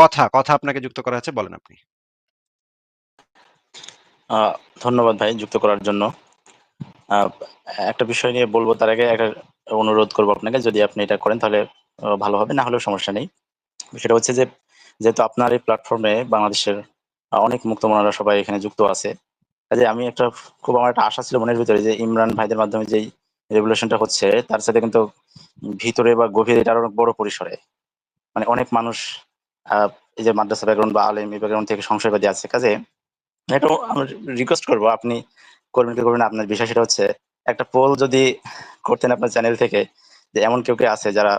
কথা, কথা আপনাকে যুক্ত করা হয়েছে বলেন আপনি। ধন্যবাদ ভাই যুক্ত করার জন্য। একটা বিষয় নিয়ে বলব তার আগে একটা অনুরোধ করব আপনাকে যদি আপনি এটা করেন তাহলে ভালো হবে। না হলেও সমস্যা নেই। সেটা হচ্ছে যে যেহেতু আপনার এই প্ল্যাটফর্মে বাংলাদেশের অনেক মুক্তমনারা সবাই এখানে যুক্ত আছে। কাজেই আমি একটা খুব আমার একটা আশা ছিল মনের ভিতরে যে ইমরান ভাইদের মাধ্যমে যেই রেভুলেশনটা হচ্ছে তার সাথে কিন্তু ভিতরে বা গভীরে এটা অনেক বড় পরিসরে। মানে অনেক মানুষ এই যে মাদ্রাসা ব্যাকগ্রাউন্ড বা আলেম ব্যাকগ্রাউন্ড থেকে সংশয়বাদী আছে। কাজেই এটাও আমি রিকোয়েস্ট করব আপনি করবেন কি করবেন আপনার বিষয় সেটা হচ্ছে একটা পোল যদি করতেন আপনার চ্যানেল থেকে যে এমন কেউ, কেউ আছে যারা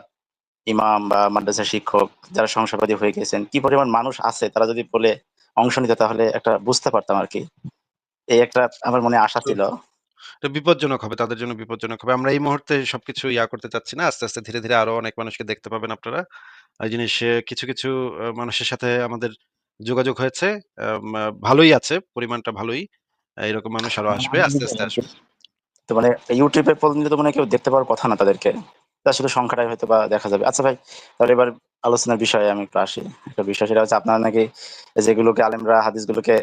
ইমাম বা মাদ্রাসার শিক্ষক যারা সংশয়বাদী হয়ে গেছেন, কি পরিমাণ মানুষ আছে তারা যদি পোলে অংশ নিত তাহলে একটা বুঝতে পারতাম আর কি এই একটা আমার মনে আশা ছিল। এটা বিপজ্জনক হবে। তাদের জন্য বিপজ্জনক হবে। আমরা এই মুহূর্তে সবকিছু ইয়া করতে চাচ্ছি না। আস্তে, আস্তে ধীরে, ধীরে আরও অনেক মানুষকে দেখতে পাবেন আপনারা। এই জিনিস এ কিছু, কিছু আ মানুষের সাথে আমাদের যোগাযোগ হয়েছে। আম আ ভালোই আছে। পরিমাণটা ভালোই। এরকম মানুষ আরও আসবে। আস্তে, আস্তে আসবে। তো মানে YouTube এ পোল দিলে তো মনে হয় কেউ দেখতে পাওয়ার কথা না তাদেরকে। তা শুধু সংখ্যাটাই হয়তোবা দেখা যাবে। আচ্ছা ভাই, তাহলে এবার আলোচনার বিষয়ে আমি একটু আসি। একটা বিষয় সেটা হচ্ছে আপনারা নাকি যেগুলোকে আলেমরা হাদিসগুলোকে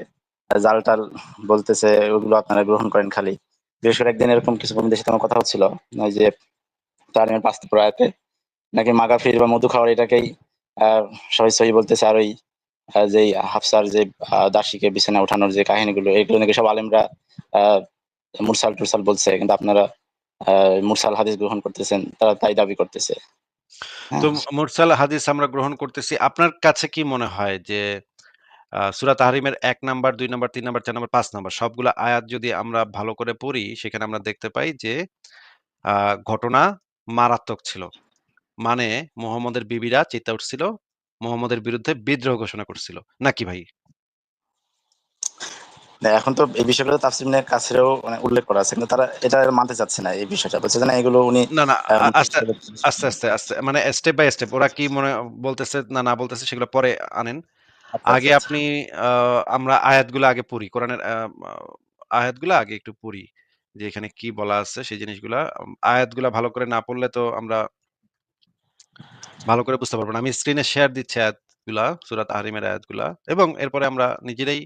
জাল-টাল বলতেছে ওগুলো আপনারা গ্রহণ করেন খালি। বিশেষ করে একদিন এরকম কিছু সাথে আমার কথা হচ্ছিল। ওই যে তালিমের ৫ নম্বর আয়াতে নাকি মাগাফির বা মধু খাওয়ার এটাকেই সবাই সহি বলতেছে। আর ওই যেই হাফসার যে দাসীকে বিছানায় উঠানোর যে কাহিনীগুলো এগুলো নাকি সব আলেমরা আ মুরসাল-টুরসাল বলছে। কিন্তু আপনারা মুরসাল হাদিস গ্রহণ করতেছেন। তারা তাই দাবি করতেছে। তো হ্যাঁ? মুরসাল হাদিস আমরা গ্রহণ করতেছি। আপনার কাছে কি মনে হয় যে সূরা তাহরিমের ১ number, ২ number, ৩ number, ৪ number, ৫ number সবগুলা আয়াত যদি আমরা ভালো করে পড়ি সেখানে আমরা দেখতে পাই যে ঘটনা মারাত্মক ছিল। মানে মুহাম্মদের বিবিরা চেতে উঠছিল। মুহাম্মদের বিরুদ্ধে বিদ্রোহ ঘোষণা করছিল। নাকি ভাই? এখন তো এই বিষয়গুলো ইবনে কাসিরেও মানে উল্লেখ করা আছে। কিন্তু তারা এটা মানতে চাচ্ছে না এই বিষয়টা। বলছে না এগুলো উনি না, না আস্তে, আস্তে, আস্তে, আস্তে মানে স্টেপ বাই স্টেপ ওরা কি মনে বলতেছে না, না বলতেছে সেগুলো পরে আনেন। আচ্ছা, আচ্ছা, আগে আচ্ছা। আপনি আমরা আয়াতগুলো আগে পড়ি। কোরআনের আ আ আগে একটু পড়ি। যে এখানে কি বলা আছে সেই জিনিসগুলা। আম আয়াতগুলা ভালো করে না পড়লে তো আমরা ভালো করে বুঝতে পারব না। আমি স্ক্রিনে শেয়ার দিচ্ছি আয়াতগুলা, সুরাত তাহরিমের আয়াতগুলা এবং এরপরে আমরা নিজেরাই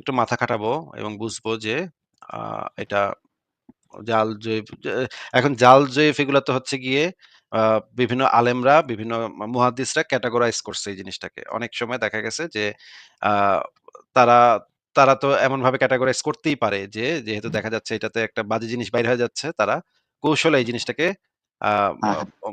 একটু মাথা খাটাবো এবং বুঝব যে এটা জাল জয়ীফ এখন জাল জয়ীফ এগুলা তো হচ্ছে গিয়ে বিভিন্ন আলেমরা, বিভিন্ন মুহাদ্দিসরা ক্যাটাগরাইজ করছে এই জিনিসটাকে। অনেক সময় দেখা গেছে যে তারা, তারা তো এমন ভাবে ক্যাটাগরাইজ করতেই পারে যে যেহেতু দেখা যাচ্ছে এটাতে একটা বাজে জিনিস বাইর হয়ে যাচ্ছে, তারা কৌশলে এই জিনিসটাকে।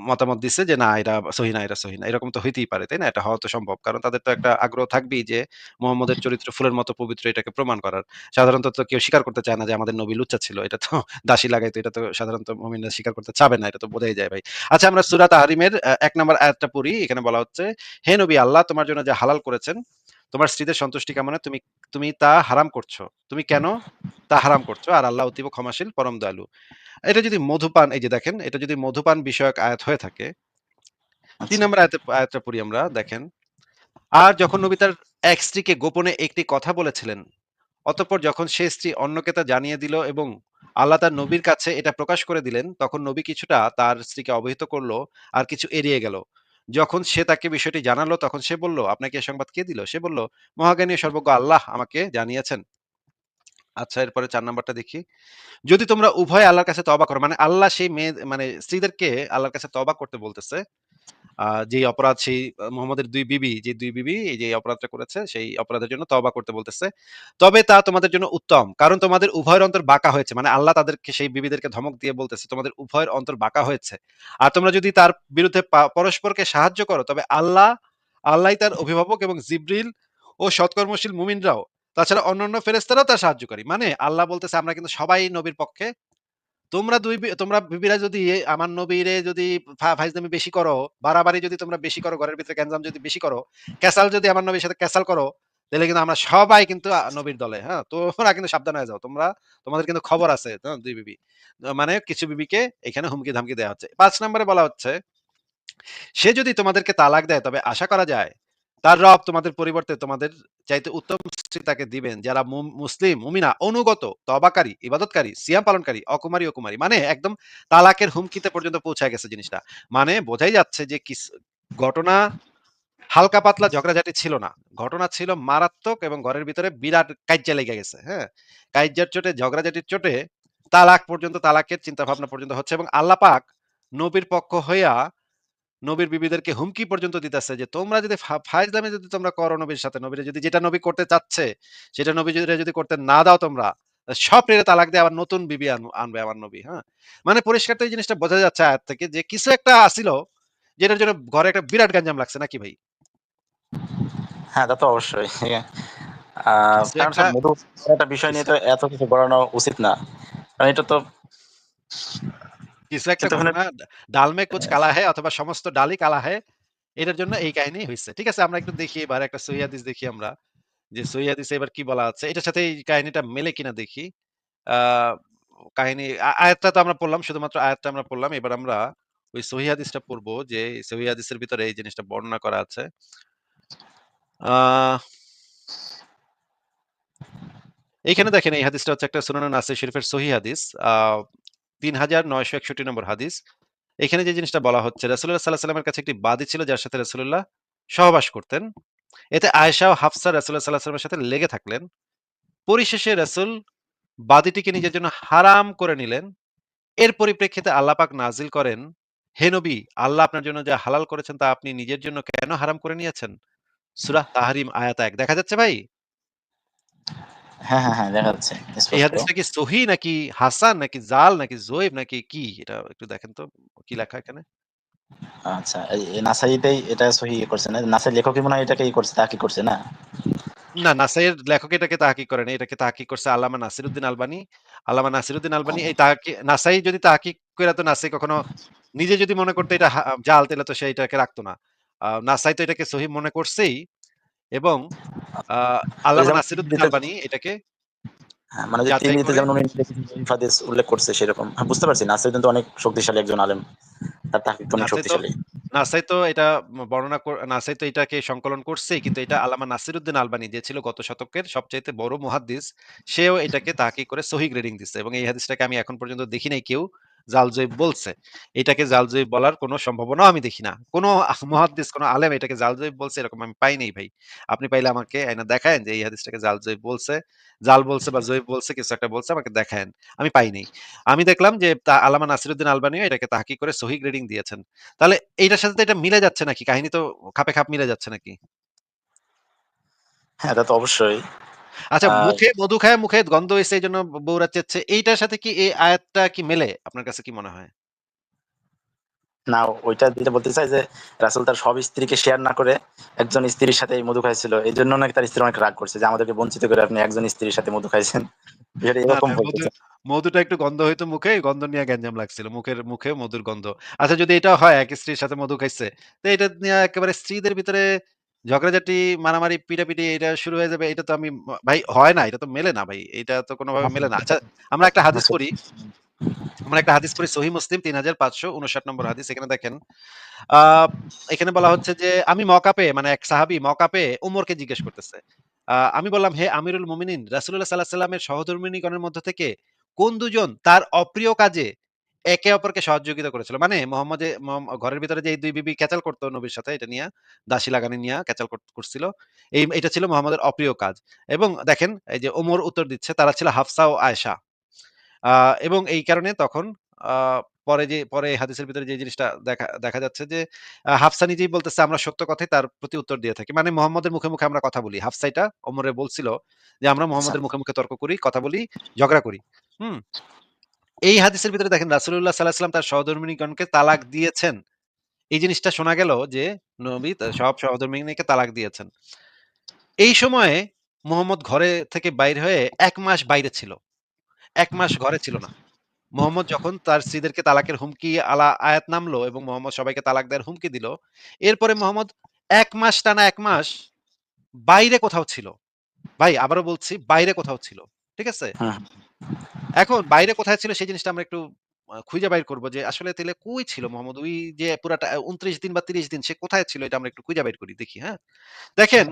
মতামত দিছে যে না এটা সহি না, এটা সহি না। এরকম তো হইতেই পারে, তাই না? এটা হওয়া তো সম্ভব। কারণ তাদের তো একটা আগ্রহ থাকবেই যে মোহাম্মদের চরিত্র ফুলের মতো পবিত্র এটাকে প্রমাণ করার। সাধারণত তো কেউ স্বীকার করতে চায় না যে আমাদের নবী লুচ্চা ছিল। এটা তো দাসী লাগাইতো। এটা তো সাধারণত মুমিনরা স্বীকার করতে চাবে না। এটা তো বোঝাই যায় ভাই। আচ্ছা আমরা সুরাত তাহরিমের আ ১ নাম্বার আয়াতটা পড়ি। এখানে বলা হচ্ছে, "হে নবী আল্লাহ তোমার জন্য যা হালাল করেছেন, তোমার স্ত্রীদের সন্তুষ্টি কামনায় তুমি তুমি তা হারাম করছ। তুমি কেন তা হারাম করছ? আর আল্লাহ অতীব ক্ষমাশীল, পরম দয়ালু।" এটা যদি মধুপান এই যে দেখেন, এটা যদি মধুপান বিষয়ক আয়াত হয়ে থাকে ৩ আচ্ছা। নাম্বার আয়াতে আয়াতটা পড়ি আমরা দেখেন। আর যখন নবী তার এক স্ত্রীকে গোপনে একটি কথা বলেছিলেন, অতঃপর যখন সে স্ত্রী অন্যকে তা জানিয়ে দিল এবং আল্লাহ তার নবীর কাছে এটা প্রকাশ করে দিলেন, তখন নবী কিছুটা তার স্ত্রীকে অবহিত করল আর কিছু এড়িয়ে গেল। যখন সে তাকে বিষয়টি জানালো, তখন সে বলল, "আপনাকে এ সংবাদ কে দিল?" সে বলল, "মহাজ্ঞানী সর্বজ্ঞ আল্লাহ আমাকে জানিয়েছেন।" আচ্ছা এরপরে চার নাম্বারটা দেখি। যদি তোমরা উভয় আল্লাহর কাছে তবা করো, মানে আল্লাহ সেই মেয়ে মানে স্ত্রীদেরকে আল্লাহর কাছে তবা করতে বলতেছে। যেই অপরাধ সেই মুহাম্মদের ২ বিবি, যে ২ বিবি এই যে অপরাধটা করেছে, সেই অপরাধের জন্য তওবা করতে বলতেছে। তবে তা তোমাদের জন্য উত্তম। কারণ তোমাদের উভয়ের অন্তর বাঁকা হয়েছে। মানে আল্লাহ তাদেরকে সেই বিবিদেরকে ধমক দিয়ে বলতেছে, তোমাদের উভয়ের অন্তর বাঁকা হয়েছে। আর তোমরা যদি তার বিরুদ্ধে পরস্পরকে সাহায্য করো, তবে আল্লাহ, আল্লাহ তার অভিভাবক এবং জিবরিল ও সৎকর্মশীল মুমিনরাও, তাছাড়া অন্যান্য ফেরেশতারাও তার সাহায্যকারী। মানে আল্লাহ বলতেছে আমরা কিন্তু সবাই নবীর পক্ষে। তোমরা ২ বি তোমরা বিবিরা যদি আমার নবীরে যদি ফা ফাইজলামি বেশি করো, বাড়াবাড়ি যদি তোমরা বেশি করো, ঘরের ভিতরে গ্যাঞ্জাম যদি বেশি করো, ক্যাসাল যদি আমার নবীর সাথে ক্যাসাল করো, তাইলে কিন্তু আমরা সবাই কিন্তু নবীর দলে, হ্যাঁ? তোমরা কিন্তু সাবধান হয়ে যাও। তোমরা তোমাদের কিন্তু খবর আছে, দুই বিবি। মানে কিছু বিবিকে এখানে হুমকি-ধামকি দেওয়া হচ্ছে। পাঁচ নম্বরে বলা হচ্ছে, "সে যদি তোমাদেরকে তালাক দেয়, তবে আশা করা যায় তার রব তোমাদের পরিবর্তে তোমাদের চাইতে উত্তম স্ত্রী তাকে দিবেন যারা মুসলিম, মুমিনা, অনুগত, তওবাকারী, ইবাদতকারী, সিয়াম পালনকারী, অকুমারী, অকুমারী। মানে একদম তালাকের হুমকিতে পর্যন্ত পৌঁছায় গেছে জিনিসটা। মানে বোঝাই যাচ্ছে যে কিস ঘটনা হালকা পাতলা ঝগড়াঝাটি ছিল না। ঘটনা ছিল মারাত্মক এবং ঘরের ভিতরে বিরাট কাজ্যা লেগে গেছে। হ্যাঁ? কাইজ্জার চোটে ঝগড়াঝাটির চোটে তালাক পর্যন্ত তালাকের চিন্তা ভাবনা পর্যন্ত হচ্ছে এবং আল্লাহ পাক নবীর পক্ষ হইয়া নবীর বিবিদেরকে হুমকি পর্যন্ত দিতেছে যে তোমরা যদি ফাইজলামি যদি তোমরা করো নবীর সাথে নবীরে যদি যেটা নবী করতে চাচ্ছে সেটা নবী যদি করতে না দাও তোমরা সব রেড়ে তালাক দিয়ে আবার নতুন বিবি আনবে আমার নবী। হ্যাঁ? মানে পরিষ্কার তো এই জিনিসটা বোঝা যাচ্ছে আয়াত থেকে যে কিছু একটা আছিল যেটার জন্য ঘরে একটা বিরাট গ্যাঞ্জাম লাগছে নাকি ভাই? হ্যাঁ, তা তো অবশ্যই। কারণ একটা বিষয় নিয়ে তো এত কিছু বাড়ানো উচিত না। কারণ এটা তো কিছু একটা ঘটনা ডাল মে কুছ কালা হ্যায় অথবা সমস্ত ডালই কালা হ্যায়। এটার জন্য এই কাহিনী হইছে। ঠিক আছে? আমরা একটু দেখি এবার একটা সহিহ হাদিস দেখি আমরা। যে সহিহ হাদিসে এবার কি বলা আছে? এটার সাথে এই কাহিনীটা মেলে কিনা দেখি। কাহিনী আয়াতটা তো আমরা পড়লাম। শুধুমাত্র আয়াতটা আমরা পড়লাম। এবার আমরা ওই সহিহ হাদিসটা পড়ব যে সহিহ হাদিসের ভিতরে এই জিনিসটা বর্ণনা করা আছে। আ এইখানে দেখেন এই হাদিসটা হচ্ছে একটা সুনানে নাসাই শরীফের সহিহ হাদিস। আ ৩৯৬১ নম্বর হাদিস। এখানে যে জিনিসটা বলা হচ্ছে রাসূলুল্লাহ সাল্লাল্লাহু আলাইহি ওয়াসাল্লামের কাছে একটি বাদী ছিল যার সাথে রাসূলুল্লাহ সহবাস করতেন। এতে আয়েশা ও হাফসা রাসূলুল্লাহ সাল্লাল্লাহু আলাইহি ওয়াসাল্লামের সাথে লেগে থাকলেন। পরিশেষে রাসূল বাদীটিকে নিজের জন্য হারাম করে নিলেন। এর পরিপ্রেক্ষিতে আল্লাহ পাক নাজিল করেন, "হে নবী, আল্লাহ আপনার জন্য যা হালাল করেছেন তা আপনি নিজের জন্য কেন হারাম করে নিয়েছেন?" সুরাহ তাহরিম আয়াত এক দেখা যাচ্ছে ভাই? হ্যাঁ, হ্যাঁ, হ্যাঁ, দেখা যাচ্ছে এই হাদিসটা কি সহিহ নাকি হাসান নাকি জাল নাকি জয়ীফ নাকি কি? এটা একটু দেখেন তো কি লেখা এখানে? আচ্ছা, এই এই নাসাইতেই এটা সহিহ করছে না? নাসাই লেখকই মনে হয় এটাকে ই করছে, তাহকিক করছে না? না, নাসাইয়ের লেখক এটাকে তাহকিক করে নাই। এটাকে তাহকিক করছে আল্লামা নাসিরুদ্দিন আলবানী। আল্লামা নাসিরুদ্দিন আলবানী এই তাহকি নাসাই যদি তাহকিক কইরা তো নাসাই কখনো নিজে যদি মনে করতো এটা জাল তাইলে তো সে এটাকে রাখতো না। নাসাই তো এটাকে সহিহ মনে করছেই এবং আল্লামা নাসিরুদ্দিন এটাকে হ্যাঁ, মানে যে করে যেমন উনি হাদিস উল্লেখ করছে সেরকম। হ্যাঁ, বুঝতে পারছি নাসিরুদ্দিন তো অনেক শক্তিশালী একজন আলেম। তার তাহকিক তো অনেক শক্তিশালী। নাসাই তো এটা বর্ণনা নাসাই তো এটাকে সংকলন করছেই কিন্তু এটা আল্লামা নাসিরুদ্দিন আলবানী যে ছিল গত শতকের সবচাইতে বড় মুহাদ্দিস, সেও এটাকে তাহকিক করে সহিহ গ্রেডিং দিছে এবং এই হাদিসটাকে আমি এখন পর্যন্ত দেখি নাই কেউ জাল জয়ীফ বলছে। এটাকে জাল জয়ীফ বলার কোনো সম্ভাবনাও আমি দেখি না। কোন মুহাদ্দিস, কোন আলেম এটাকে জাল জয়ীফ বলছে এরকম আমি পাই নাই ভাই। আপনি পাইলে আমাকে আইনা দেখায়েন যে এই হাদিসটাকে জাল জয়ীফ বলছে, জাল বলছে বা জয়ীফ বলছে কিছু একটা বলছে আমাকে দেখায়েন। আমি পাই নাই। আমি দেখলাম যে তা আল্লামা নাসিরুদ্দিন আলবানীও এটাকে তাহকিক করে সহিহ গ্রেডিং দিয়েছেন। তাহলে এইটার সাথে তো এটা মিলে যাচ্ছে নাকি? কাহিনী তো খাপে খাপ মিলে যাচ্ছে নাকি? হ্যাঁ, তা তো অবশ্যই। আচ্ছা মুখে মধু খায় মুখে গন্ধ হইছে এইজন্য ব বউরা চেচ্ছে। এইটার সাথে কি এই আয়াতটা কি মেলে? আপনার কাছে কি মনে হয়? না, ওইটা যেটা বলতে চাই যে রাসূল তার সব স্ত্রীকে শেয়ার না করে একজন স্ত্রীর সাথেই মধু খাইছিল। এজন্য নাকি তার স্ত্রী অনেক রাগ করছে যে আমাদেরকে বঞ্চিত করে আপনি একজন স্ত্রীর সাথে মধু খাইছেন। এরকম। মধুটা একটু গন্ধ হইতো মুখে, গন্ধ নিয়ে গ্যাঞ্জাম লাগছিল। মুখের মুখে মধুর গন্ধ। আচ্ছা যদি এটা হয় এক স্ত্রীর সাথে মধু খাইছে, তো এটা নিয়া একেবারে স্ত্রীদের ভিতরে ঝগড়াঝাটি, মারামারি, পিটাপিটি এটা শুরু হয়ে যাবে। এটা তো আমি ভাই হয় না। এটা তো মেলে না ভাই। এটা তো কোনভাবে মেলে না। আচ্ছা আমরা একটা হাদিস পড়ি। আমরা একটা হাদিস পড়ি সহিহ মুসলিম ৩৫৫৫৯ নম্বর হাদিস। এখানে দেখেন এখানে বলা হচ্ছে যে আমি মওকা পেয়ে মানে এক সাহাবী মওকা পেয়ে উমরকে জিজ্ঞেস করতেছে। আমি বললাম, "হে আমিরুল মুমিনিন, রাসূলুল্লাহ সাল্লাল্লাহু আলাইহি ওয়াসাল্লামের সহধর্মিণীগণের মধ্য থেকে কোন দুজন তার অপ্রিয় কাজে একে অপরকে সহযোগিতা করেছিল?" মানে মোহাম্মদে মহম ঘরের ভিতরে যে এই ২ বিবি ক্যাচাল করত নবীর সাথে এটা নিয়ে দাসী লাগানি নিয়া ক্যাচাল করছিল। এই এটা ছিল মোহাম্মদের অপ্রিয় কাজ। এবং দেখেন এই যে ওমর উত্তর দিচ্ছে তারা ছিল হাফসা ও আয়েশা। আ এবং এই কারণে তখন পরে যে পরে হাদিসের ভিতরে যে জিনিসটা দেখা দেখা যাচ্ছে যে হাফসা নিজেই বলতেছে আমরা সত্য কথাই তার প্রতি উত্তর দিয়ে থাকি। মানে মোহাম্মদের মুখে, মুখে আমরা কথা বলি। হাফসা এটা ওমরে বলছিল যে আমরা আচ্ছা। মোহাম্মদের মুখে, মুখে তর্ক করি, কথা বলি, ঝগড়া করি। হুম? এই হাদিসের ভিতরে দেখেন, রাসূলুল্লাহ সাল্লাল্লাহু আলাইহি তার সহধর্মিণীগণকে তালাক দিয়েছেন। এই জিনিসটা শোনা গেল যে, নবী সব সহধর্মিণীকে তালাক দিয়েছেন। এই সময়ে মুহাম্মদ ঘরে থেকে বাইর হয়ে ১ মাস বাইরে ছিল। ১ মাস ঘরে ছিল না। মুহাম্মদ যখন তার স্ত্রীদেরকে তালাকের হুমকি আলা আয়াত নামলো এবং মোহাম্মদ সবাইকে তালাক দেওয়ার হুমকি দিল। এরপরে মোহাম্মদ এক মাস টানা এক মাস বাইরে কোথাও ছিল। ভাই, আবারও বলছি, বাইরে কোথাও ছিল। ঠিক আছে? এখন বাইরে কোথায় ছিল সেই জিনিসটা আমরা একটু খুঁজে বাইর করব যে আসলে তাইলে কই ছিল মোহাম্মদ? ওই যে পুরাটা ২৯ দিন বা ৩০ দিন সে কোথায় ছিল এটা আমরা একটু খুঁজে বাইর করি দেখি, হ্যাঁ? দেখেন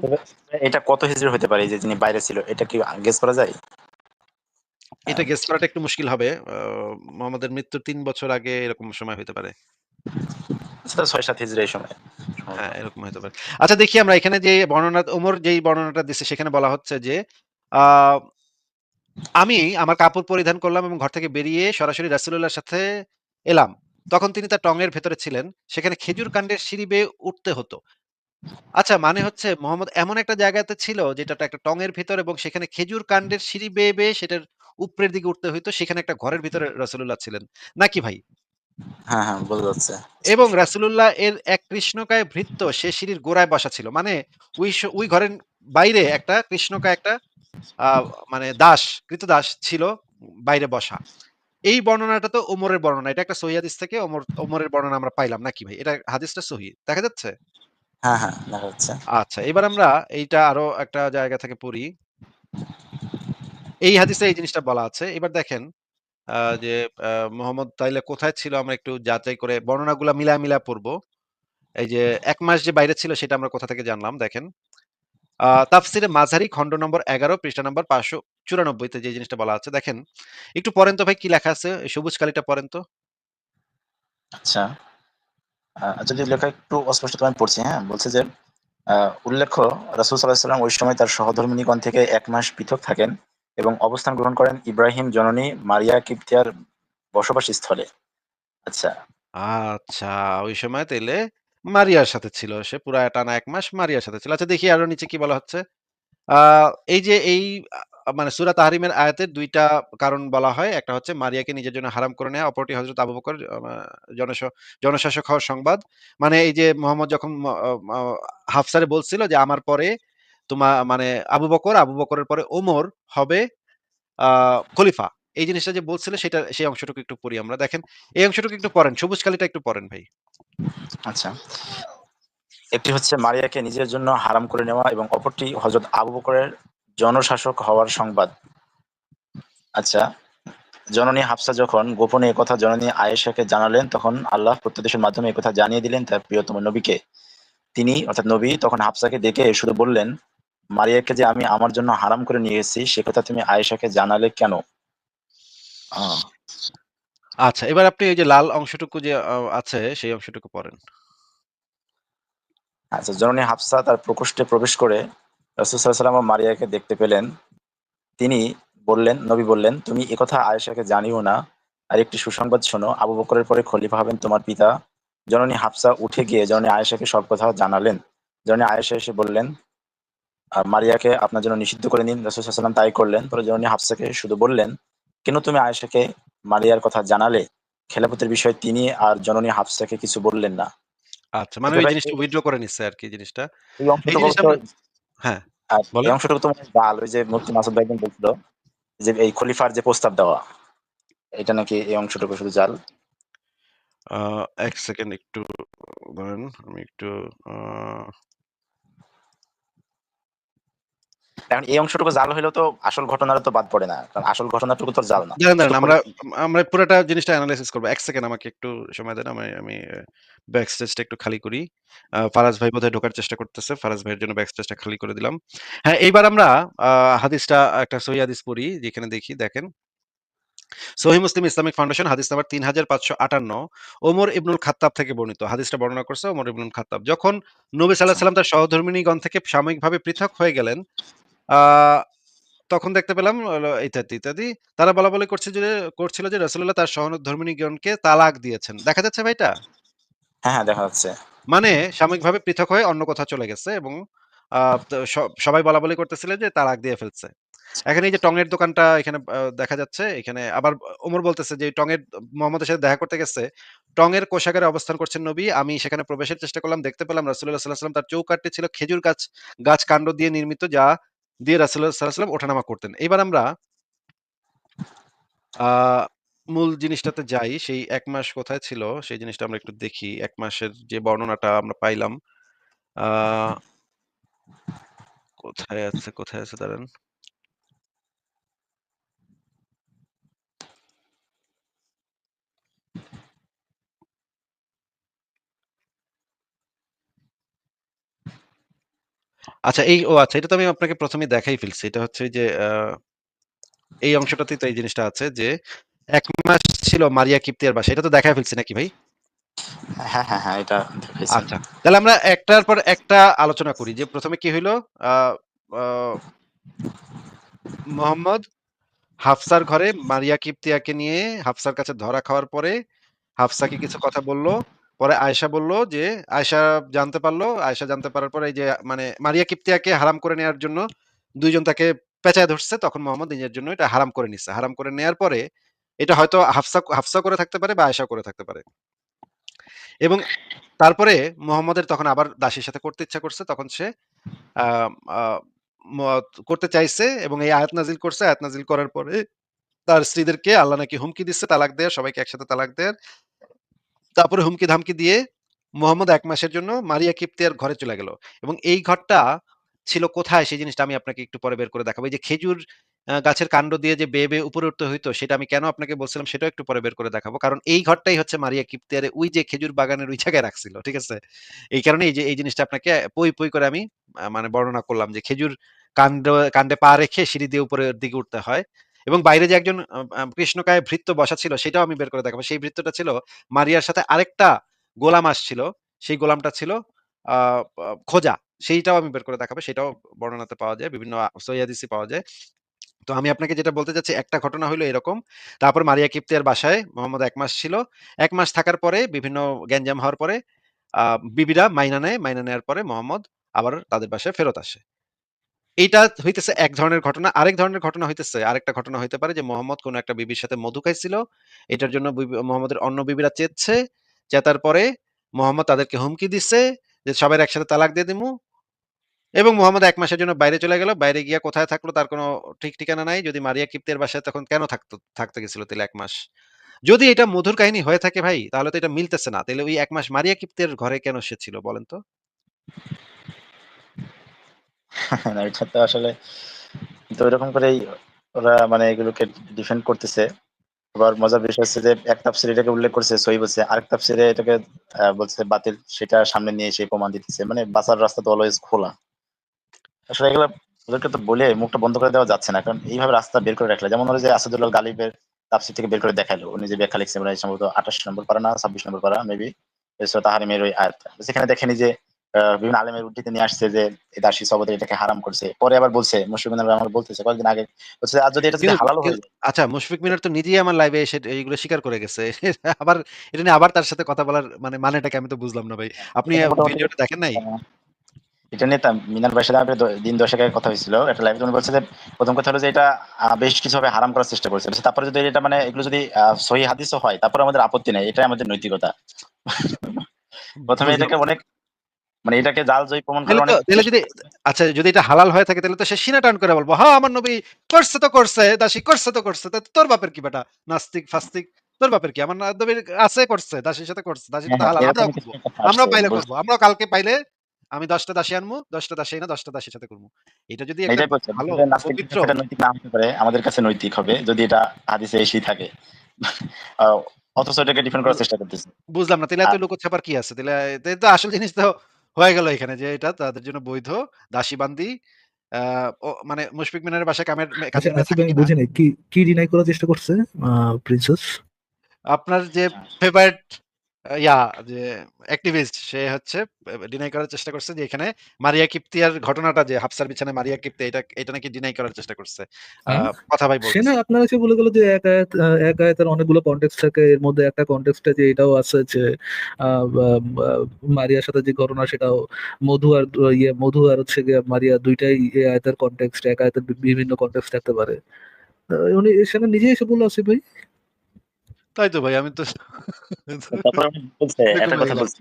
এটা কত হিজরি হতে পারে যে যিনি বাইরে ছিল? এটা কি গেস করা যায়? এটা গেস করাটা একটু মুশকিল হবে। মোহাম্মদের মৃত্যুর তিন বছর আগে এরকম সময় হইতে পারে। ছয় সাত হিজড়ি এই সময় হ্যাঁ, এরকম হতে পারে। আচ্ছা দেখি আমরা এখানে যে বর্ণনা ওমর যেই বর্ণনাটা দিচ্ছে সেখানে বলা হচ্ছে যে আমি আমার কাপড় পরিধান করলাম এবং ঘর থেকে বেরিয়ে সরাসরি রাসূলুল্লাহর সাথে এলাম। তখন তিনি তার টঙের ভেতরে ছিলেন। সেখানে খেজুর কাণ্ডের সিঁড়ি বেয়ে উঠতে হতো। আচ্ছা মানে হচ্ছে মোহাম্মদ এমন একটা জায়গাতে ছিল যেটা একটা টঙের ভেতর এবং সেখানে খেজুর কাণ্ডের সিঁড়ি বেয়ে, বেয়ে সেটার উপরের দিকে উঠতে হইতো। সেখানে একটা ঘরের ভিতরে রাসূলুল্লাহ ছিলেন। নাকি ভাই? হ্যাঁ, হ্যাঁ বোঝা যাচ্ছে। এবং রাসূলুল্লাহ এর এক কৃষ্ণকায় ভৃত্য সে সিঁড়ির গোড়ায় বসা ছিল। মানে ওই স ওই ঘরের বাইরে একটা কৃষ্ণকায় একটা মানে দাস, কৃতদাস ছিল বাইরে বসা। এই বর্ণনাটা তো ওমরের বর্ণনা। এটা একটা সহিহ হাদিস থেকে ওমর ওমরের বর্ণনা আমরা পাইলাম নাকি ভাই? এটা হাদিসটা সহিহ। দেখা যাচ্ছে? হ্যাঁ, হ্যাঁ দেখা যাচ্ছে। আচ্ছা, এবার আমরা এইটা আরও একটা জায়গা থেকে পড়ি। এই হাদিসে এই জিনিসটা বলা আছে। এবার দেখেন যে মোহাম্মদ তাইলে কোথায় ছিল আমরা একটু যাচাই করে বর্ণনাগুলা মিলায়, মিলায় পড়ব। এই যে ১ মাস যে বাইরে ছিল সেটা আমরা কোথা থেকে জানলাম দেখেন। তাফসিরে মাঝারি খন্ড নম্বর ১১ পৃষ্ঠা নম্বর ৫৯৪ তে যে জিনিসটা বলা আছে দেখেন। একটু পড়েন তো ভাই কি লেখা আছে? সবুজ কালিটা পড়েন তো। আচ্ছা। যদি লেখা একটু অস্পষ্টত আমি পড়ছি, হ্যাঁ? বলছে যে উল্লেখ্য রাসূল সাল্লাল্লাহু আলাইহি ওয়াসাল্লাম ওই সময় তার সহধর্মিণীগণ থেকে ১ মাস পৃথক থাকেন এবং অবস্থান গ্রহণ করেন ইব্রাহিম জননী মারিয়া কিবতিয়ার বসবাসস্থলে। আচ্ছা। আচ্ছা, ওই সময় তাইলে মারিয়ার সাথে ছিল। সে পুরা টানা এক মাস মারিয়ার সাথে ছিল। আচ্ছা দেখি আরও নিচে কি বলা হচ্ছে। এই যে এই মানে সূরা তাহরিমের আয়াতের দুইটা কারণ বলা হয়। একটা হচ্ছে মারিয়াকে নিজের জন্য হারাম করে নেয়া, অপরটি হযরত আবু বকর জনশাসক হওয়ার সংবাদ। মানে এই যে মোহাম্মদ যখন হাফসারে বলছিল যে আমার পরে তোমা মানে আবু বকর, আবু বকরের পরে ওমর হবে খলিফা। এই জিনিসটা যে বলছিল সেটা সেই অংশটুকু একটু পড়ি আমরা। দেখেন এই অংশটুকু একটু পড়েন। সবুজ কালিটা একটু পড়েন ভাই। আচ্ছা। একটি হচ্ছে মারিয়াকে নিজের জন্য হারাম করে নেওয়া এবং অপরটি হযরত আবু বকরের জনশাসক হওয়ার সংবাদ। আচ্ছা। জননী হাফসা যখন গোপনে একথা জননী আয়েশাকে জানালেন তখন আল্লাহ প্রত্যাদেশের মাধ্যমে একথা জানিয়ে দিলেন তার প্রিয়তম নবীকে। তিনি অর্থাৎ নবী তখন হাফসাকে ডেকে শুধু বললেন, "মারিয়াকে যে আমি আমার জন্য হারাম করে নিয়ে এসেছি সে কথা তুমি আয়েশাকে জানালে কেন?" আ আচ্ছা, এবার আপনি ওই যে লাল অংশটুকু যে আ আছে সেই অংশটুকু পড়েন। আচ্ছা, জননী হাফসা তার প্রকোষ্ঠে প্রবেশ করে রাসূল সাল্লাল্লাহু আলাইহি ওয়াসাল্লাম ও মারিয়াকে দেখতে পেলেন। তিনি বললেন নবী বললেন, "তুমি একথা আয়েশাকে জানিও না। আর একটি সুসংবাদ শোনো, আবু বকরের পরে খলিফা হবেন তোমার পিতা।" জননী হাফসা উঠে গিয়ে জননী আয়েশাকে সব কথা জানালেন। জননী আয়েশা এসে বললেন, আ মারিয়াকে আপনার জন্য নিষিদ্ধ করে নিন। রাসূল সাল্লাল্লাহু আলাইহি ওয়াসাল্লাম তাই করলেন। পরে জননী হাফসাকে শুধু বললেন, "কেন তুমি আয়েশাকে মারিয়ার কথা জানালে?" খেলাফতের বিষয়ে তিনি আর জননী হাফসাকে কিছু বললেন না। আচ্ছা, মানে ওই জিনিসটা উইথড্র করে নিচ্ছে আরকি জিনিসটা। হ্যাঁ, এই। অংশটুকু তো হয় জাল। ওই যে মুফতি মাসুদ ভাই একদিন বলছিল যে এই খলিফার যে প্রস্তাব দেওয়া, এটা নাকি এই অংশটুকু শুধু জাল। ১ সেকেন্ড একটু দাঁড়ান। আমি একটু এখন এই অংশটুকু জাল হইলেও তো আসল ঘটনাটা তো বাদ পড়ে না। কারণ আসল ঘটনাটুকু তো জাল না। আমরা আমরা পুরাটা জিনিসটা করব। ১ সেকেন্ড আমাকে একটু সময় দেন। আমি আমি ব্যাক স্টেজটা একটু খালি করি। ফারাজ ভাই বোধহয় ঢোকার চেষ্টা করতেছে। ফারাজ ভাইয়ের জন্য ব্যাক স্টেজটা খালি করে দিলাম। হ্যাঁ, এইবার আমরা হাদিসটা একটা সহিহ হাদিস পড়ি। যেখানে দেখি দেখেন। সহিহ মুসলিম ইসলামিক ফাউন্ডেশন হাদিস নাম্বার ৩৫৫৮ ওমর ইবনুল খাত্তাব থেকে বর্ণিত। হাদিসটা বর্ণনা করছে ওমর ইবনুল খাত্তাব। যখন নবী সাল্লাল্লাহু আলাইহি সাল্লাম তার সহধর্মিণীগণ থেকে সাময়িকভাবে পৃথক হয়ে গেলেন, আ তখন দেখতে পেলাম হলো ইত্যাদি, ইত্যাদি। তারা বলাবলি করছে যে করছিল যে রাসূলুল্লাহ তার সহধর্মিণীগণকে তালাক দিয়েছেন। দেখা যাচ্ছে ভাই এটা? হ্যাঁ, হ্যাঁ দেখা যাচ্ছে। মানে সাময়িকভাবে পৃথক হয়ে অন্য কোথাও চলে গেছে এবং আ তো স সবাই বলাবলি করতেছিলেন যে তালাক দিয়ে ফেলছে। এখন এই যে টঙের দোকানটা এখানে আ দেখা যাচ্ছে। এখানে আবার ওমর বলতেছে যে টঙের মোহাম্মদের সাথে দেখা করতে গেছে। টঙের কোষাগারে অবস্থান করছেন নবী। আমি সেখানে প্রবেশের চেষ্টা করলাম। দেখতে পেলাম রাসূলুল্লাহ সাল্লাল্লাহু আলাইহি ওয়াসাল্লাম তার চৌকাঠটি ছিল খেজুর গাছ গাছ কাণ্ড দিয়ে নির্মিত যা দিয়ে রাসুল্লাহাম ওঠানামা করতেন। এবার আমরা মূল জিনিসটাতে যাই। সেই এক মাস কোথায় ছিল সেই জিনিসটা আমরা একটু দেখি। এক মাসের যে বর্ণনাটা আমরা পাইলাম। কোথায় আছে, কোথায় আছে দাঁড়ান। আচ্ছা এই ও আচ্ছা এটা তো আমি আপনাকে প্রথমে দেখাই ফেলছি। এটা হচ্ছে যে এই অংশটাতেই তো এই জিনিসটা আছে যে এক মাস ছিল মারিয়া কিপ্তিয়ার বাসায়। এটা তো দেখাই ফেলছি নাকি ভাই? হ্যাঁ, হ্যাঁ, হ্যাঁ, এটা আচ্ছা। তাহলে আমরা একটার পর একটা আলোচনা করি যে ১ম এ কি হইল? মোহাম্মদ হাফসার ঘরে মারিয়া কিপ্তিয়াকে নিয়ে হাফসার কাছে ধরা খাওয়ার পরে হাফসাকে কিছু কথা বলল। পরে আয়েশা বলল যে আয়েশা জানতে পারল। আয়েশা জানতে পারার পরে এই যে মানে মারিয়া কিপ্তিয়াকে হারাম করে নেয়ার জন্য ২ জন তাকে পেঁচায় ধরছে। তখন মোহাম্মদ নিজের জন্য এটা হারাম করে নিছে। হারাম করে নেয়ার পরে এটা হয়তো হাফসা হাফসা করে থাকতে পারে বা আয়েশা করে থাকতে পারে। এবং তারপরে মোহাম্মদের তখন আবার দাসীর সাথে করতে ইচ্ছা করছে। তখন সে করতে চাইছে এবং এই আয়াত নাজিল করছে। আয়াত নাজিল করার পরে তার স্ত্রীদেরকে আল্লাহ নাকি হুমকি দিচ্ছে তালাক দেয়ার, সবাইকে একসাথে তালাক দেয়ার। তারপরে হুমকি-ধামকি দিয়ে মোহাম্মদ ১ মাসের জন্য মারিয়া কিপ্তিয়ার ঘরে চলে গেল। এবং এই ঘরটা ছিল কোথায় সেই জিনিসটা আমি আপনাকে একটু পরে বের করে দেখাবো। এই যে খেজুর গাছের কাণ্ড দিয়ে যে বেয়ে, বেয়ে উপরে উঠতে হইতো সেটা আমি কেন আপনাকে বলছিলাম সেটাও একটু পরে বের করে দেখাবো। কারণ এই ঘরটাই হচ্ছে মারিয়া কিপ্তিয়ারে ওই যে খেজুর বাগানের ওই জায়গায় রাখছিল। ঠিক আছে? এই কারণে এই যে এই জিনিসটা আপনাকে পই, পই করে আমি মানে বর্ণনা করলাম যে খেজুর কাণ্ড কাণ্ডে পা রেখে সিঁড়ি দিয়ে উপরের দিকে উঠতে হয়। এবং বাইরে যে একজন কৃষ্ণকায় ভৃত্য বসা ছিল, সেটাও আমি বের করে দেখাবো। সেই ভৃত্যটা ছিল মারিয়ার সাথে আরেকটা গোলাম আসছিল। সেই গোলামটা ছিল খোজা। সেইটাও আমি বের করে দেখাবো। সেটাও বর্ণনাতে পাওয়া যায়। বিভিন্ন হাদিসে পাওয়া যায়। তো আমি আপনাকে যেটা বলতে চাচ্ছি, একটা ঘটনা হইল এরকম। তারপর মারিয়া কিপ্তিয়ার বাসায় মোহাম্মদ এক মাস ছিল। এক মাস থাকার পরে, বিভিন্ন গ্যাঞ্জাম হওয়ার পরে বিবিরা মাইনা নেয়। মাইনা নেয়ার পরে মোহাম্মদ আবার তাদের বাসায় ফেরত আসে। এইটা হইতেছে এক ধরনের ঘটনা। আরেক ধরনের ঘটনা হইতেছে, আরেকটা ঘটনা হইতে পারে যে মোহাম্মদ কোন একটা বিবির সাথে মধু খাইছিল। এটার জন্য মোহাম্মদের অন্য বিবিরা চেতছে। চেতার পরে মোহাম্মদ তাদেরকে হুমকি দিছে যে সবাই একসাথে তালাক দিয়ে দিমু। এবং মোহাম্মদ এক মাসের জন্য বাইরে চলে গেল। বাইরে গিয়া কোথায় থাকল তার কোনো ঠিক ঠিকানা নাই। যদি মারিয়া কিপ্তের বাসায় তখন কেন থাকতো, থাকতে গেছিল তাইলে ১ মাস? যদি এটা মধুর কাহিনী হয়ে থাকে ভাই, তাহলে তো এটা মিলতেছে না। তাহলে ওই এক মাস মারিয়া কিপ্তের ঘরে কেন সে ছিল বলেন তো? এটা তো আসলে তো এরকম করেই ওরা মানে এগুলোকে ডিফেন্ড করতেছে। আবার মজার বিষয় হচ্ছে যে এক তাফসীরে এটাকে উল্লেখ করছে সহিহ বলছে। আরেক তাফসীরে এটাকে বলছে বাতিল, সেটা সামনে নিয়ে এসে প্রমাণ দিতেছে। মানে বাঁচার রাস্তা তো অলওয়েজ খোলা। আসলে এগুলো ওদেরকে তো বলে মুখটা বন্ধ করে দেওয়া যাচ্ছে না। কারণ এইভাবে রাস্তা বের করে রাখলে, যেমন ওরা যে আসাদুল্লাহ গালিবের তাফসীর থেকে বের করে দেখাইলো। উনি যে ব্যাখ্যা লিখছে মানে সম্ভবত ২৮ নম্বর পারা না ২৬ নম্বর পারা মেবি তাহরিমের ওই আয়াতটা। সেখানে দেখেনি যে বিভিন্ন আলেমের উদ্ধৃতি নিয়ে আসছে যে দাসী শব্দটা এটাকে হারাম করছে। পরে আবার বলছে মুশফিকুন আমার বলতেছে কয়েকদিন আগে বলছে আর যদি এটা কিন হয়ে আচ্ছা মুশফিক মিনার তো নিজেই আমার লাইভে এসে এইগুলো স্বীকার করে গেছে। আবার এটা নিয়ে আবার তার সাথে কথা বলার মানে মানেটা কি আমি তো বুঝলাম না ভাই। আপনি এটা ভিডিওটা দেখেন নাই? এটা নিয়ে মিনার ভাইয়ের সাথে দিন ১০ আগে কথা হয়েছিল। একটা লাইভে উনি বলছে যে প্রথম কথা হলো যে এটা বেশ কিছুভাবে হারাম করার চেষ্টা করেছে। তারপরে যদি এটা মানে এগুলো যদি আ সহিহ হাদিসও হয় তারপরে আমাদের আপত্তি নাই। এটাই আমাদের নৈতিকতা। প্রথমে এটাকে অনেক মানে এটাকে জাল-জয়ী প্রমাণ তাইলে করার অনেক তাইলে যদি আচ্ছা যদি এটা হালাল হয়ে থাকে তাহলে তো সে সিনা টান করে বলব, "হ্যাঁ, আমার নবী করছে তো করছে, দাসী করছে তো করছে। তোর বাপের কি বেটা? নাস্তিক-ফাস্তিক তোর বাপের কি? আমার না নবীর আছে করছে, দাসীর সাথে করছে। হ্যাঁ, হ্যাঁ, হালাল। আসছে। পাইলে করব। আমরাও কালকে পাইলে আমি ১০ টা দাসী আনমু, ১০ টা দাসী এনে ১০ টা দাসীর সাথে করব। এটা যদি। ভালো পবিত্র নৈতিক না হতে পারে, আমাদের কাছে নৈতিক হবে যদি এটা হাদিসে এসেই থাকে। অথচ এটাকে ডিফেন্ড করার চেষ্টা করতেছে। বুঝলাম না। তাহলে এত লুকোছাপার কি আছে? তাইলে তো আসল জিনিস তো হয়ে গেল এখানে যে এটা তাদের জন্য বৈধ দাসী বান্দি আ ও মানে মুশফিক মিনারের বাসায় কামের কাছে আচ্ছা আমি কিনা? বুঝি নাই। কি, কি ডিনাই করার চেষ্টা করছে প্রিন্সেস? আপনার যে ফেভারিট ইয়া যে অ্যাক্টিভিস্ট সে হচ্ছে ডিনাই করার চেষ্টা করছে যে এখানে মারিয়া কিপ্তিয়ার ঘটনাটা যে হাফসার বিছানায় মারিয়া কিপ্তিয়া এটা এটা নাকি ডিনাই করার চেষ্টা করছে। হ্যাঁ? কথা ভাই সে না আপনার এসে বলে গেল যে এক আয়াত এক আয়াতের অনেকগুলো কনটেক্সট থাকে। এর মধ্যে একটা কনটেক্সটে যে এটাও আছে যে মারিয়ার সাথে যে ঘটনা সেটাও মধু আর ইয়ে মধু আর হচ্ছে মারিয়া ২ টাই এই আয়াতের কনটেক্সট এক আয়াতের বিভিন্ন কনটেক্সট থাকতে পারে। উনি সেখানে নিজেই এসে বলল আসিফ ভাই। তাই তো ভাই আমি তো বলছে একটা কথা গেলাম। বলছে।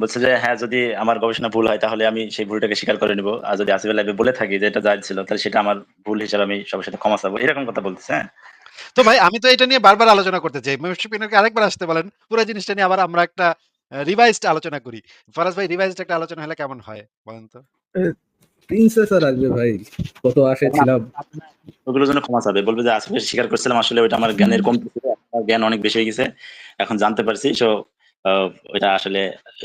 বলছে যে হ্যাঁ, যদি আমার গবেষণা ভুল হয় তাহলে আমি সেই ভুলটাকে স্বীকার করে নিব। আর যদি আসিফের লাইভে বলে থাকি যে এটা জায়েজ ছিল তাহলে সেটা আমার ভুল হিসেবে আমি সবার সাথে ক্ষমা চাবো। এরকম কথা বলতেছে, হ্যাঁ? তো ভাই আমি তো এটা নিয়ে বারবার আলোচনা করতে চাই। আরেকবার আসতে বলেন। পুরো জিনিসটা নিয়ে আবার আমরা একটা রিভাইজড আলোচনা করি। ফরাজ ভাই রিভাইজড একটা আলোচনা হলে কেমন হয়? বলেন তো? এ প্রিন্সেস আর আসবে ভাই। কত তখন ছিলাম। ওগুলোর জন্য ক্ষমা চাবে। বলবে যে আসলে স্বীকার করছিলাম আসলে ওইটা আমার জ্ঞানের কমতি ছিল। জ্ঞান অনেক বেশি হয়ে গেছে। এখন জানতে পারছি। সো এটা আসলে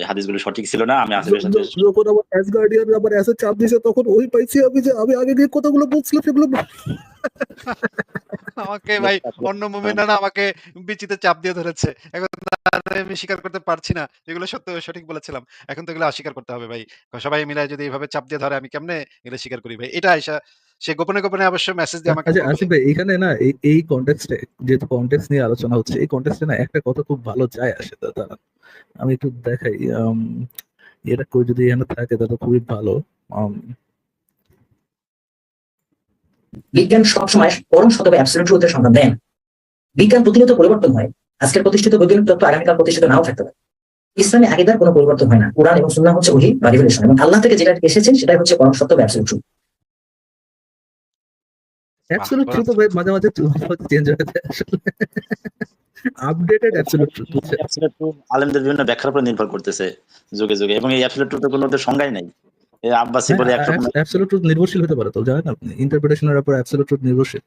হাদিসগুলো সঠিক ছিল না। আমি আসলে যখন আমার অ্যাস গার্ডিয়ান আবার অ্যাসে চাপ দিছে তখন ওই পাইছি আমি যে আমি আগে গিয়ে কথাগুলো বলছিলাম সেগুলো আমাকে ভাই অন্য মুমিনরা না আমাকে বিচিতে চাপ দিয়ে ধরেছে। এখন আমি স্বীকার করতে পারছি না। এগুলো সত্য সঠিক বলেছিলাম। এখন তো এগুলো অস্বীকার করতে হবে ভাই। সবাই মিলে যদি এভাবে চাপ দিয়ে ধরে আমি কেমনে এগুলো স্বীকার করি ভাই? এটা আইসা সে গোপনে, গোপনে অবশ্য মেসেজ দিয়ে আমাকে আচ্ছা আসিফ ভাই এখানে না এই, এই কনটেক্সট যেহেতু কনটেক্সট নিয়ে আলোচনা হচ্ছে এই কনটেক্সট না একটা কথা খুব ভালো যায় আসে দা দাঁড়ান। আমি একটু দেখাই এটা কেউ যদি এখানে থাকে তাহলে খুবই ভালো। বিজ্ঞান সবসময় পরম সত্য বা অ্যাবসলিউট ট্রুথের সন্ধান দেয় না। বিজ্ঞান প্রতিনিয়ত পরিবর্তন হয় আজকের প্রতিষ্ঠিত বৈজ্ঞানিক তত্ত্ব আগামীকাল প্রতিষ্ঠিত নাও থাকতে পারে ইসলামে আগেদার কোনো পরিবর্তন হয় না কোরআন এবং সুন্নাহ হচ্ছে ওহি বা রিভেলেশন এবং আল্লাহ থেকে যেটা এসেছে সেটাই হচ্ছে পরম সত্য বা অ্যাবসলিউট ট্রুথ অ্যাবসলিউট ট্রুথ ভাই মাঝে, মাঝে চেঞ্জ হয়ে যায় আপডেটেড অ্যাবসলিউট ট্রুথ বুঝছেন? Absolute truth আলেমদের বিভিন্ন ব্যাখ্যার উপর নির্ভর করতেছে যুগে, যুগে এবং এই অ্যাবসলিউট ট্রুথ কোনো সংজ্ঞাই নাই। এই আব্বাসি হ্যাঁ, বলে অ্যাবসলিউট ট্রুথ নির্ভরশীল হতে পারে তো জানেন আপনি? ইন্টারপ্রিটেশনের উপর অ্যাবসলিউট ট্রুথ নির্ভরশীল।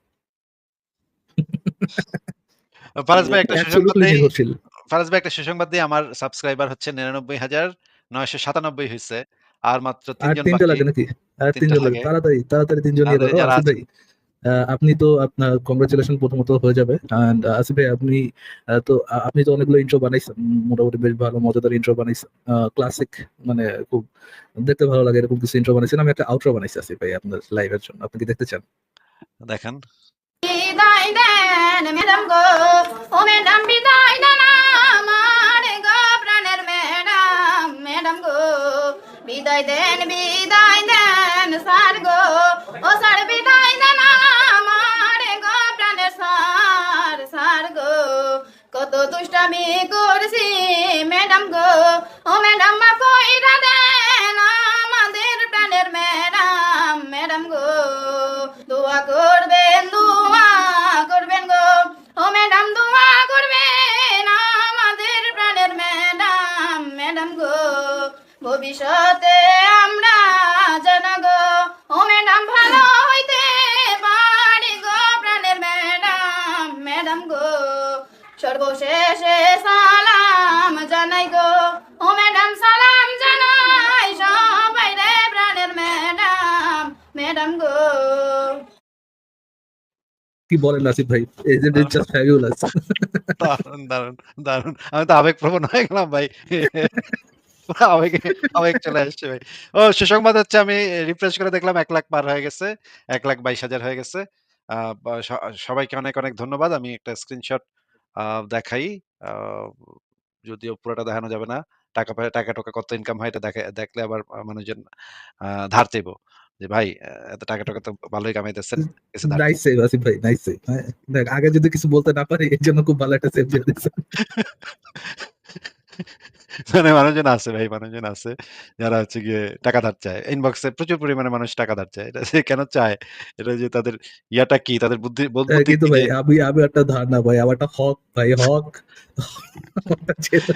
ফারাজ ভাই একটা সুসংবাদ দেই। ফারাজ ভাই একটা সুসংবাদ দেই আমার সাবস্ক্রাইবার হচ্ছে ৯৯৯৯৯ হইছে। আর মাত্র ৩ আর জন ৩ টা বাকি। লাগে নাকি? আর ৩ ৩ টা জন লাগে। তাড়াতাড়ি, তাড়াতাড়ি ৩ জন নিয়ে দাও। আসিফ আছে ভাই আপনি তো আপনার কংগ্রাচুলেশন প্রথমত হয়ে যাবে। অ্যান্ড আসিফ ভাই আপনি তো আপনি তো অনেকগুলো ইন্ট্রো বানাইছেন। মোটামুটি বেশ ভালো মজাদার ইন্ট্রো বানাইছেন। ক্লাসিক মানে খুব দেখতে ভালো লাগে এরকম কিছু ইন্ট্রো বানাইছেন। আমি একটা আউটরো বানাইছি আসিফ ভাই আপনার লাইভের জন্য। আপনি কি দেখতে চান? দেখেন। বিদায় দেন ম্যাডাম গো। ও ম্যাডাম বিদায় দেন আমার গো প্রাণের ম্যাডাম। ম্যাডাম গো, বিদায় দেন বিদায় দেন স্যার গো। ও স্যার বিদায় দেন আমার গো প্রাণের স্যার স্যার গো। কত দুষ্টামি করছি ম্যাডাম গো। ভবিষ্যতে আমরা যেন গো ও ম্যাডাম ভালো হইতে পারি গো প্রাণের ম্যাডাম ম্যাডাম গো সর্বশেষে সালাম জানাই গো ও ম্যাডাম সালাম জানাই সবাই রে প্রাণের ম্যাডাম ম্যাডাম গো কি বলেন আসিফ ভাই? Agent is just fabulous. দারুণ, দারুণ, দারুণ। আমি তো আবেগপ্রবণ হয়ে গেলাম ভাই। আবেগে আবেগ চলে আসছে ভাই। ও সুসংবাদ হচ্ছে আমি রিফ্রেশ করে দেখলাম ১ লাখ পার হয়ে গেছে। ১,২২,০০০ হয়ে গেছে। আ বা স সবাইকে অনেক, অনেক ধন্যবাদ। আমি একটা স্ক্রিনশট দেখাই। আ যদিও পুরোটা দেখানো যাবে না। টাকা পয় টাকা-টুকা কত ইনকাম হয় এটা দেখে দেখলে আবার মানুষজন আ ধার চাইব। যে ভাই এত টাকা-টুকা তো ভালোই কামাইতেছেন। কিছু ধার নাইস সেভ আসিফ ভাই, নাইস সেভ। হ্যাঁ, দেখ আগে যদি কিছু বলতে না পারি এর জন্য খুব ভালো একটা সেভ দিয়ে দিছেন। মানে মানুষজন আছে ভাই, মানুষজন আছে। যারা হচ্ছে গিয়ে টাকা ধার চায়। ইনবক্সে প্রচুর পরিমাণে মানুষ টাকা ধার চায়। এটা যে কেন চায়? এটা যে তাদের ইয়াটা কি? তাদের বুদ্ধি কিন্তু কি ভাই যে আমি আমি একটা ধারণা ভাই আমার একটা হক ভাই হক। ছেড়ে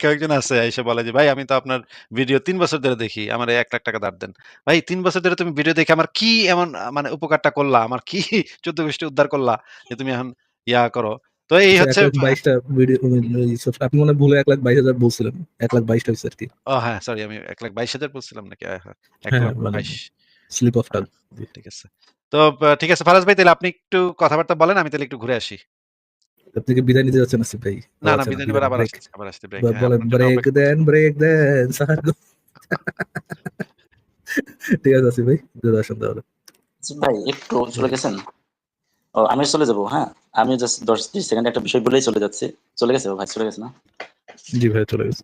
কেউ একজন আছে এসে বলে যে, "ভাই আমি তো আপনার ভিডিও ৩ বছর ধরে দেখি। আমার এই ৳১,০০,০০০ ধার দেন।" ভাই ৩ বছর ধরে তুমি ভিডিও দেখে আমার কি এমন আ মানে উপকারটা করলা? আমার কি ১৪ গোষ্ঠী উদ্ধার করলা? যে তুমি এখন ইয়া করো। তো এই হচ্ছে আ ১,২২,০০০ টা ভিডিও আপনি মনে হয় ভুলে ১,২২,০০০ বলছিলেন। ১,২২,০০০ হইছে আরকি। ও হ্যাঁ, সরি আমি ১,২২,০০০ বলছিলাম নাকি? আ হ্যাঁ, হ্যাঁ, মানে ১,২২,০০০ স্লিপ অফ টাং। ঠিক আছে। তো ঠিক আছে ফারাজ ভাই তাইলে আপনি একটু কথাবার্তা বলেন। আমি তাইলে একটু ঘুরে আসি। আপনি কি বিদায় নিতে যাচ্ছেন আসিফ ভাই? না, না আচ্ছা বিদায় নেবার আবার। আবার আসতে ব্রেক। হ্যাঁ, বলেন ব্রেক দেন, ব্রেক দেন স্যার ঠিক আছে আসিফ ভাই, আসেন তাহলে। ভাই একটু চলে গেছেন? ও আমি চলে যাব, হ্যাঁ? আমি জাস্ট ১০-২০ সেকেন্ড একটা বিষয় বলেই চলে যাচ্ছি। চলে গেছে ভাই চলে গেছে না? জি ভাই চলে গেছে।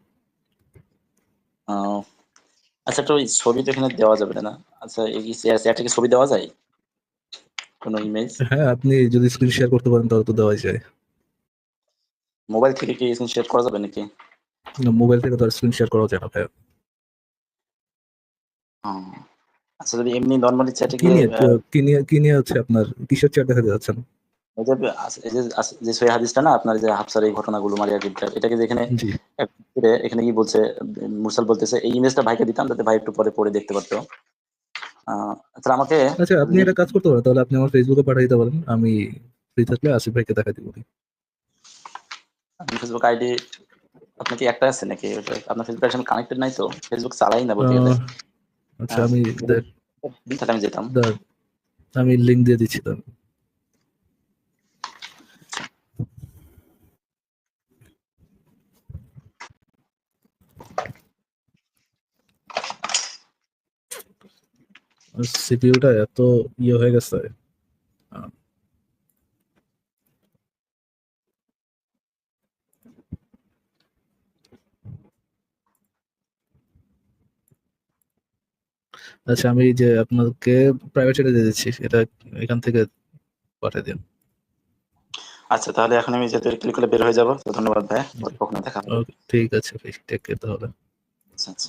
আচ্ছা একটা ওই ছবি তো এখানে দেওয়া যাবে না। আচ্ছা এই কি ছবি দেওয়া যায়? কোন ইমেজ? হ্যাঁ, আপনি যদি স্ক্রিন শেয়ার করতে পারেন তাহলে তো দেওয়াই যায়। মোবাইল থেকে কি স্ক্রিন শেয়ার করা যাবে নাকি? না মোবাইল থেকে তো স্ক্রিন শেয়ার করা যায় না ভাই। আচ্ছা যদি এমনি নরমালি চ্যাটে কি নিয়ে কি নিয়ে কি নিয়ে হচ্ছে আপনার কিসের চ্যাট যে সহিহ হাদিসটা না আপনার যে হাফসার এই ঘটনাগুলো মারিয়া এটাকে যেখানে এখানে কি বলছে মুরসাল বলতেছে এই ইমেজটা ভাইকে দিতাম যাতে ভাই একটু পরে পড়ে দেখতে পারতো। আচ্ছা আমাকে আচ্ছা আপনি একটা কাজ করতে পারেন তাহলে আপনি আমার ফেসবুকে পাঠিয়ে দিতে পারেন। আমি ফ্রি থাকলে আসিফ ভাইকে দেখাই দিব। ফেসবুক আইডি আপনার কি একটা আছে নাকি? আপনার ফেসবুক কানেক্টেড নাই তো? ফেসবুক চালাই না বলতে গেলে। আচ্ছা, আচ্ছা আমি তাহলে আমি যেতাম। আমি লিংক দিয়ে দিচ্ছি তাহলে সিপিইউটা এত ইয়ে হয়ে গেছে। আচ্ছা আমি যে আপনাকে প্রাইভেট চ্যাটে দিয়ে দিচ্ছি এটা এখান থেকে পাঠিয়ে দিন। আচ্ছা তাহলে এখন আমি যেতে ক্লিক করে বের হয়ে যাব তো ধন্যবাদ ভাই কখনো দেখা হবে। ঠিক আছে ভাই টেক কেয়ার তাহলে। আচ্ছা আচ্ছা।